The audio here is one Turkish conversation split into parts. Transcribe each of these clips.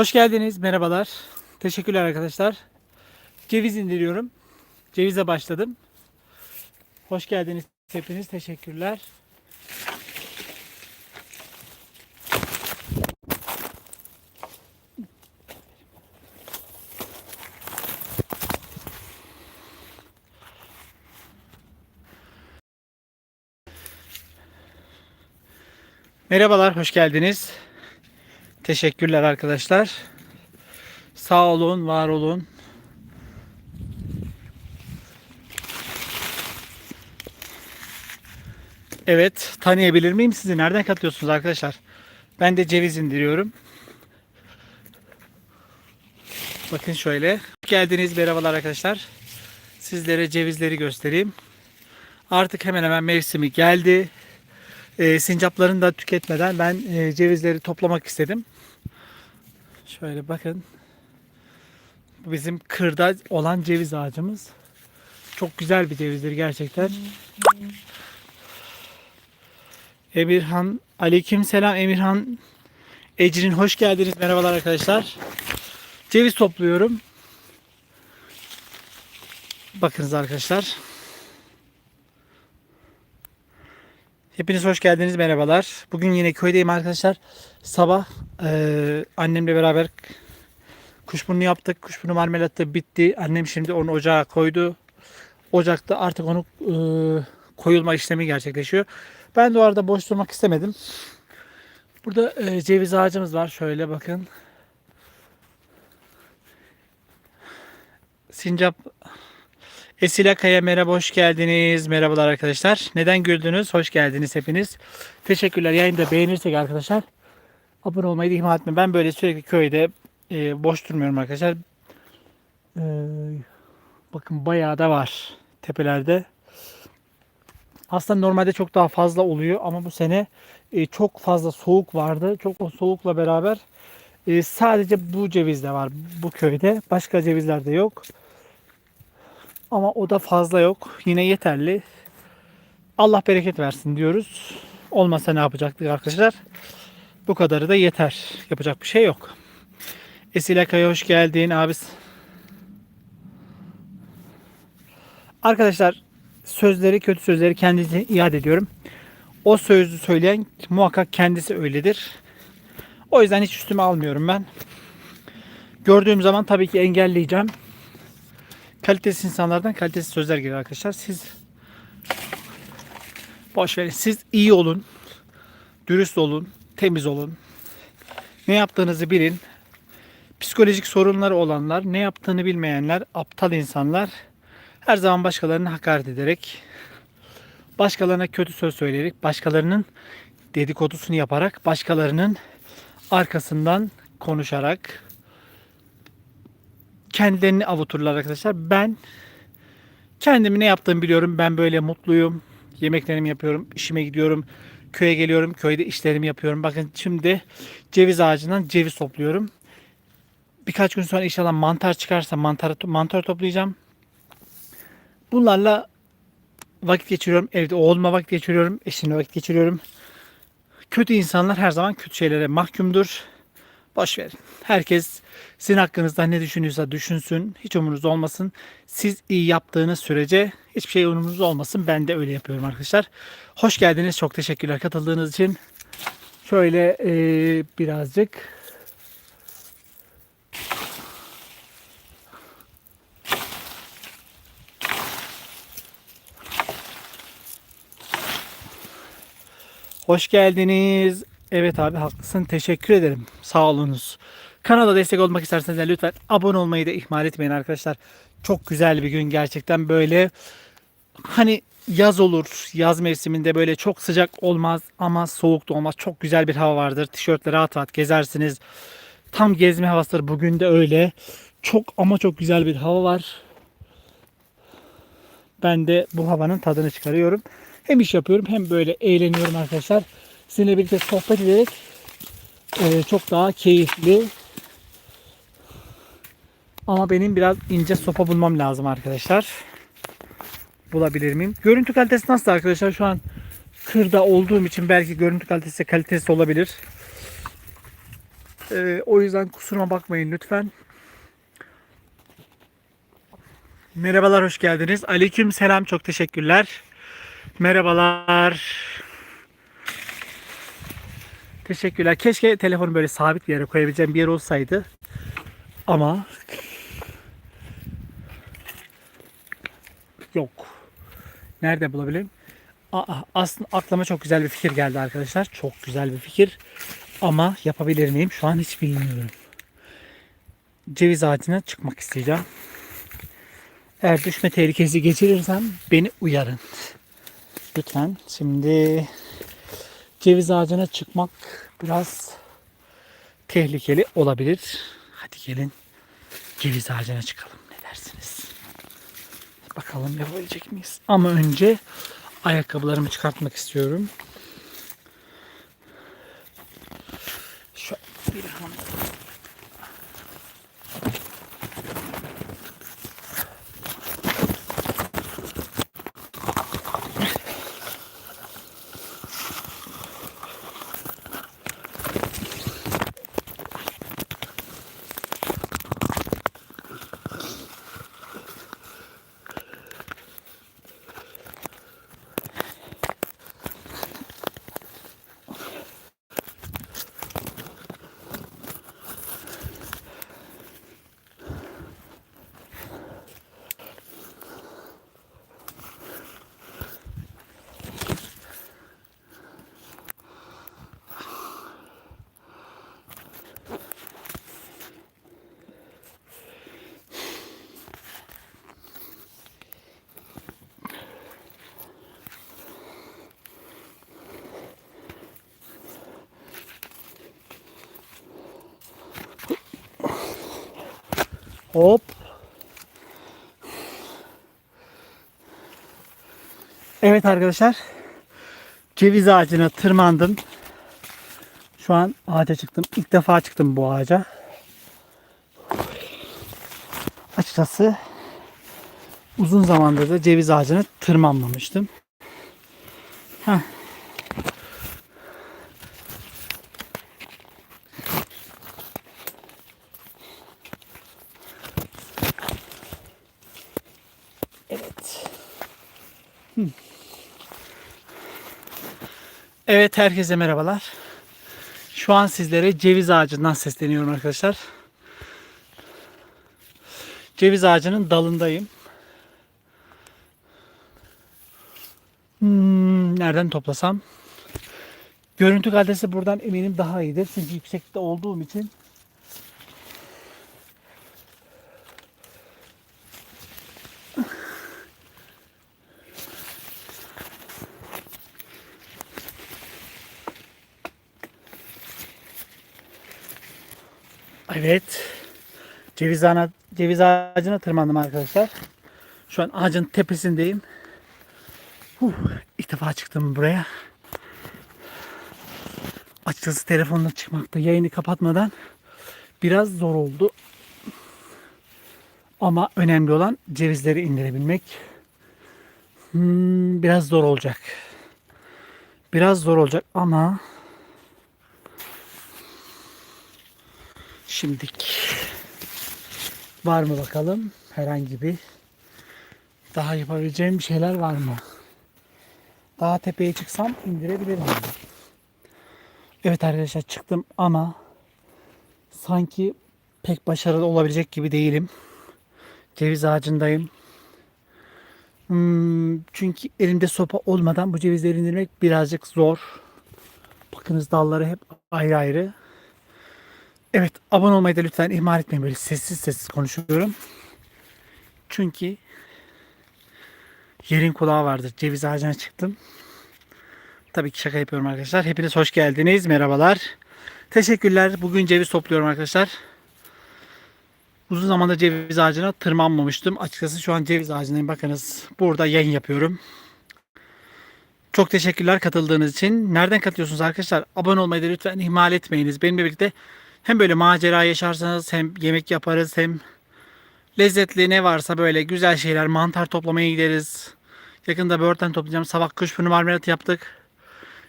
Hoş geldiniz. Merhabalar. Teşekkürler arkadaşlar. Ceviz indiriyorum. Cevize başladım. Hoş geldiniz hepiniz. Teşekkürler. Merhabalar, hoş geldiniz. Teşekkürler arkadaşlar. Sağ olun, var olun. Evet, tanıyabilir miyim sizi? Nereden katıyorsunuz arkadaşlar? Ben de ceviz indiriyorum. Bakın şöyle. Geldiniz, merhabalar arkadaşlar. Sizlere cevizleri göstereyim. Artık hemen hemen mevsimi geldi. Ee, sincaplarını da tüketmeden ben e, cevizleri toplamak istedim. Şöyle bakın. Bizim kırda olan ceviz ağacımız. Çok güzel bir cevizdir gerçekten. Emirhan, aleyküm selam Emirhan. Ecrin hoş geldiniz. Merhabalar arkadaşlar. Ceviz topluyorum. Bakınız arkadaşlar. Hepiniz hoş geldiniz. Merhabalar. Bugün yine köydeyim arkadaşlar. Sabah eee, annemle beraber kuşburnu yaptık. Kuşburnu marmelatı bitti. Annem şimdi onu ocağa koydu. Ocakta artık onu eee, koyulma işlemi gerçekleşiyor. Ben de o arada boş durmak istemedim. Burada eee, ceviz ağacımız var. Şöyle bakın. Sincap Esila Kaya merhaba hoş geldiniz. Merhabalar arkadaşlar. Neden güldünüz? Hoş geldiniz hepiniz. Teşekkürler. Yayını da beğenirsek arkadaşlar abone olmayı ihmal etmeyin. Ben böyle sürekli köyde e, boş durmuyorum arkadaşlar. E, bakın bayağı da var tepelerde. Aslında normalde çok daha fazla oluyor ama bu sene e, çok fazla soğuk vardı. Çok o soğukla beraber e, sadece bu ceviz de var bu köyde. Başka cevizler de yok. Ama o da fazla yok. Yine yeterli. Allah bereket versin diyoruz. Olmasa ne yapacaktık arkadaşlar? Bu kadarı da yeter. Yapacak bir şey yok. Esile Kaya hoş geldin abi. Arkadaşlar sözleri kötü sözleri kendisi iade ediyorum. O sözü söyleyen muhakkak kendisi öyledir. O yüzden hiç üstüme almıyorum ben. Gördüğüm zaman tabii ki engelleyeceğim kalitesiz insanlardan kalitesiz sözler geliyor arkadaşlar. Siz boş verin. Siz iyi olun. Dürüst olun. Temiz olun. Ne yaptığınızı bilin. Psikolojik sorunları olanlar, ne yaptığını bilmeyenler, aptal insanlar her zaman başkalarını hakaret ederek, başkalarına kötü söz söyleyerek, başkalarının dedikodusunu yaparak, başkalarının arkasından konuşarak, kendilerini avuturlar arkadaşlar. Ben kendimi ne yaptığımı biliyorum. Ben böyle mutluyum. Yemeklerimi yapıyorum. işime gidiyorum. Köye geliyorum. Köyde işlerimi yapıyorum. Bakın şimdi ceviz ağacından ceviz topluyorum. Birkaç gün sonra inşallah mantar çıkarsa mantar, mantar toplayacağım. Bunlarla vakit geçiriyorum. Evde oğluma vakit geçiriyorum. Eşimle vakit geçiriyorum. Kötü insanlar her zaman kötü şeylere mahkumdur. Boş verin. Herkes sizin hakkınızda ne düşünüyorsa düşünsün. Hiç umurunuz olmasın. Siz iyi yaptığınız sürece hiçbir şey umurunuz olmasın. Ben de öyle yapıyorum arkadaşlar. Hoş geldiniz. Çok teşekkürler katıldığınız için. Şöyle eee, birazcık Hoş geldiniz. Evet abi haklısın. Teşekkür ederim. Sağ olunuz. Kanala destek olmak isterseniz de lütfen abone olmayı da ihmal etmeyin arkadaşlar. Çok güzel bir gün gerçekten böyle hani yaz olur. Yaz mevsiminde böyle çok sıcak olmaz ama soğuk da olmaz. Çok güzel bir hava vardır. Tişörtle rahat rahat gezersiniz. Tam gezme havasıdır. Bugün de öyle. Çok ama çok güzel bir hava var. Ben de bu havanın tadını çıkarıyorum. Hem iş yapıyorum hem böyle eğleniyorum arkadaşlar. Sizinle birlikte sohbet ederek e, çok daha keyifli. Ama benim biraz ince sopa bulmam lazım arkadaşlar. Bulabilir miyim? Görüntü kalitesi nasıl arkadaşlar? Şu an kırda olduğum için belki görüntü kalitesi kalitesi olabilir. Ee, o yüzden kusuruma bakmayın lütfen. Merhabalar, hoş geldiniz. Aleyküm selam, çok teşekkürler. Merhabalar. Teşekkürler. Keşke telefonu böyle sabit bir yere koyabileceğim bir yer olsaydı. Ama yok. Nerede bulabilirim? Aa, aslında aklıma çok güzel bir fikir geldi arkadaşlar. Çok güzel bir fikir. Ama yapabilir miyim? Şu an hiç bilmiyorum. Ceviz ağacına çıkmak isteyeceğim. Eğer düşme tehlikesi geçirirsem beni uyarın. Lütfen. Şimdi ceviz ağacına çıkmak biraz tehlikeli olabilir. Hadi gelin ceviz ağacına çıkalım. Ne dersiniz? Bakalım yapabilecek miyiz? Ama önce ayakkabılarımı çıkartmak istiyorum. Şu bir an Hop. Evet arkadaşlar. Ceviz ağacına tırmandım. Şu an ağaca çıktım. İlk defa çıktım bu ağaca. Açıkçası uzun zamandır da ceviz ağacına tırmanmamıştım. Heh. Evet herkese merhabalar. Şu an sizlere ceviz ağacından sesleniyorum arkadaşlar. Ceviz ağacının dalındayım. Hmm, nereden toplasam? Görüntü kalitesi buradan eminim daha iyidir. Çünkü yüksekte olduğum için Evet. Ceviz, ağına, ceviz ağacına tırmandım arkadaşlar. Şu an ağacın tepesindeyim. Huh, ilk defa çıktım buraya. Açıkçası telefonla çıkmakta yayını kapatmadan biraz zor oldu. Ama önemli olan cevizleri indirebilmek. Hmm, biraz zor olacak. Biraz zor olacak ama Şimdik var mı bakalım herhangi bir daha yapabileceğim bir şeyler var mı? Daha tepeye çıksam indirebilirim. Evet arkadaşlar çıktım ama sanki pek başarılı olabilecek gibi değilim. Ceviz ağacındayım. Hmm, çünkü elimde sopa olmadan bu cevizleri indirmek birazcık zor. Bakınız dalları hep ayrı ayrı. Evet abone olmayı da lütfen ihmal etmeyin. Böyle sessiz sessiz konuşuyorum. Çünkü yerin kulağı vardır. Ceviz ağacına çıktım. Tabii ki şaka yapıyorum arkadaşlar. Hepiniz hoş geldiniz. Merhabalar. Teşekkürler. Bugün ceviz topluyorum arkadaşlar. Uzun zamandır ceviz ağacına tırmanmamıştım. Açıkçası şu an ceviz ağacındayım. Bakınız burada yayın yapıyorum. Çok teşekkürler katıldığınız için. Nereden katılıyorsunuz arkadaşlar? Abone olmayı da lütfen ihmal etmeyiniz. Benimle birlikte hem böyle macera yaşarsanız hem yemek yaparız hem lezzetli ne varsa böyle güzel şeyler mantar toplamaya gideriz. Yakında böğürtlen toplayacağım. Sabah kuşburnu marmelat yaptık.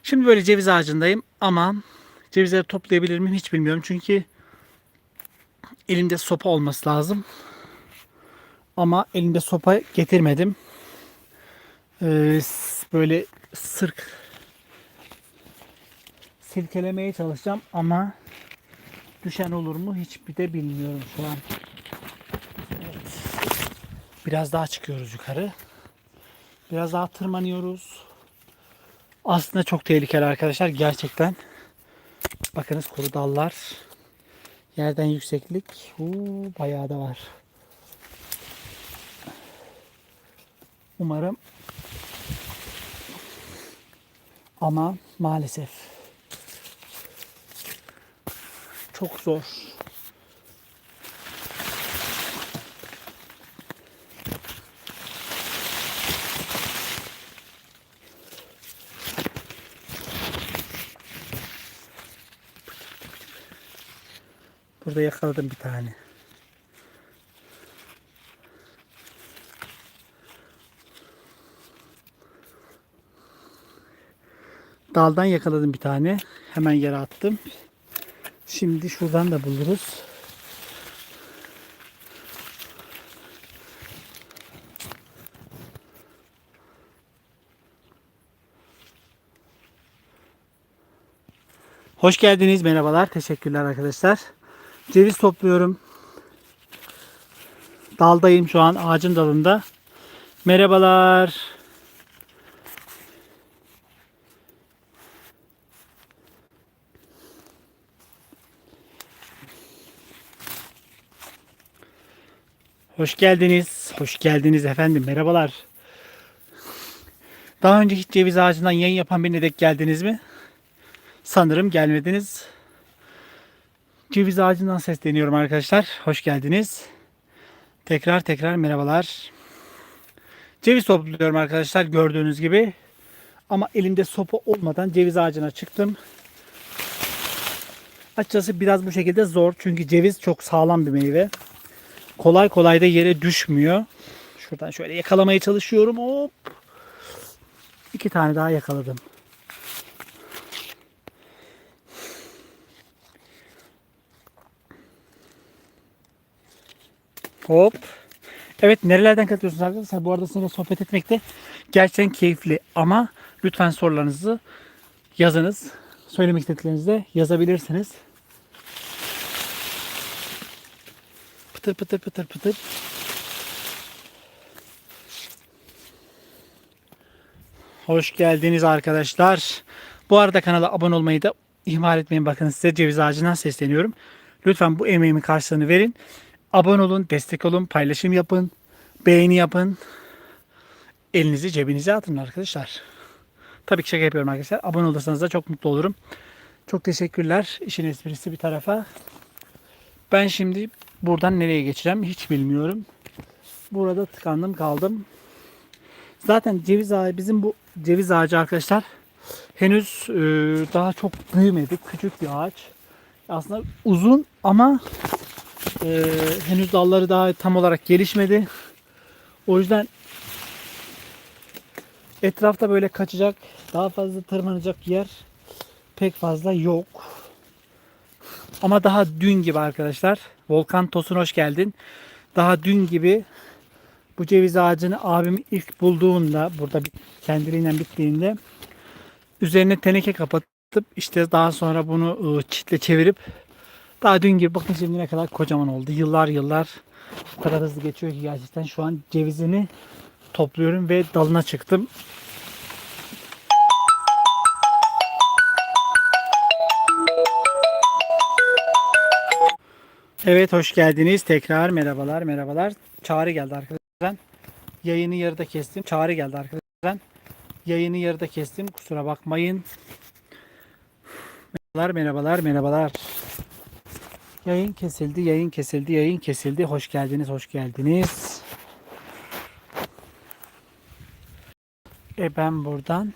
Şimdi böyle ceviz ağacındayım ama cevizleri toplayabilir miyim hiç bilmiyorum. Çünkü elimde sopa olması lazım. Ama elimde sopa getirmedim. Ee, böyle sırk silkelemeye çalışacağım ama düşen olur mu hiçbir de bilmiyorum şu an. Evet. Biraz daha çıkıyoruz yukarı. Biraz daha tırmanıyoruz. Aslında çok tehlikeli arkadaşlar gerçekten. Bakınız kuru dallar. Yerden yükseklik. Uuu, bayağı da var. Umarım ama maalesef çok zor. Burada yakaladım bir tane. Daldan yakaladım bir tane. Hemen yere attım. Şimdi şuradan da buluruz. Hoş geldiniz. Merhabalar. Teşekkürler arkadaşlar. Ceviz topluyorum. Daldayım şu an. Ağacın dalında. Merhabalar. Hoş geldiniz. Hoş geldiniz efendim. Merhabalar. Daha önce hiç ceviz ağacından yayın yapan birine denk geldiniz mi? Sanırım gelmediniz. Ceviz ağacından sesleniyorum arkadaşlar. Hoş geldiniz. Tekrar tekrar merhabalar. Ceviz topluyorum arkadaşlar gördüğünüz gibi. Ama elimde sopa olmadan ceviz ağacına çıktım. Açıkçası biraz bu şekilde zor. Çünkü ceviz çok sağlam bir meyve. Kolay kolay da yere düşmüyor. Şuradan şöyle yakalamaya çalışıyorum. Hop. İki tane daha yakaladım. Hop. Evet nerelerden katılıyorsunuz arkadaşlar? Bu arada sizinle sohbet etmek de gerçekten keyifli. Ama lütfen sorularınızı yazınız. Söylemek istediklerinizi de yazabilirsiniz. Pıtır pıtır pıtır pıtır. Hoş geldiniz arkadaşlar. Bu arada kanala abone olmayı da ihmal etmeyin. Bakın size ceviz ağacından sesleniyorum. Lütfen bu emeğimin karşılığını verin. Abone olun, destek olun, paylaşım yapın, beğeni yapın. Elinizi cebinize atın arkadaşlar. Tabii ki şaka yapıyorum arkadaşlar. Abone olursanız da çok mutlu olurum. Çok teşekkürler. İşin esprisi bir tarafa. Ben şimdi buradan nereye geçeceğim hiç bilmiyorum. Burada tıkandım kaldım. Zaten ceviz ağacı bizim bu ceviz ağacı arkadaşlar henüz e, daha çok büyümedi. Küçük bir ağaç. Aslında uzun ama e, henüz dalları daha tam olarak gelişmedi. O yüzden etrafta böyle kaçacak, daha fazla tırmanacak yer pek fazla yok. Ama daha dün gibi arkadaşlar. Volkan Tosun hoş geldin. Daha dün gibi bu ceviz ağacını abim ilk bulduğunda burada kendiliğinden bittiğinde üzerine teneke kapatıp işte daha sonra bunu ıı, çitle çevirip daha dün gibi bakın şimdi ne kadar kocaman oldu. Yıllar yıllar bu kadar hızlı geçiyor ki gerçekten şu an cevizini topluyorum ve dalına çıktım. Evet hoş geldiniz. Tekrar merhabalar merhabalar. Çağrı geldi arkadaşlar. Yayını yarıda kestim. Çağrı geldi arkadaşlar. Yayını yarıda kestim. Kusura bakmayın. Merhabalar merhabalar merhabalar. Yayın kesildi, yayın kesildi, yayın kesildi. Hoş geldiniz, hoş geldiniz. E ben buradan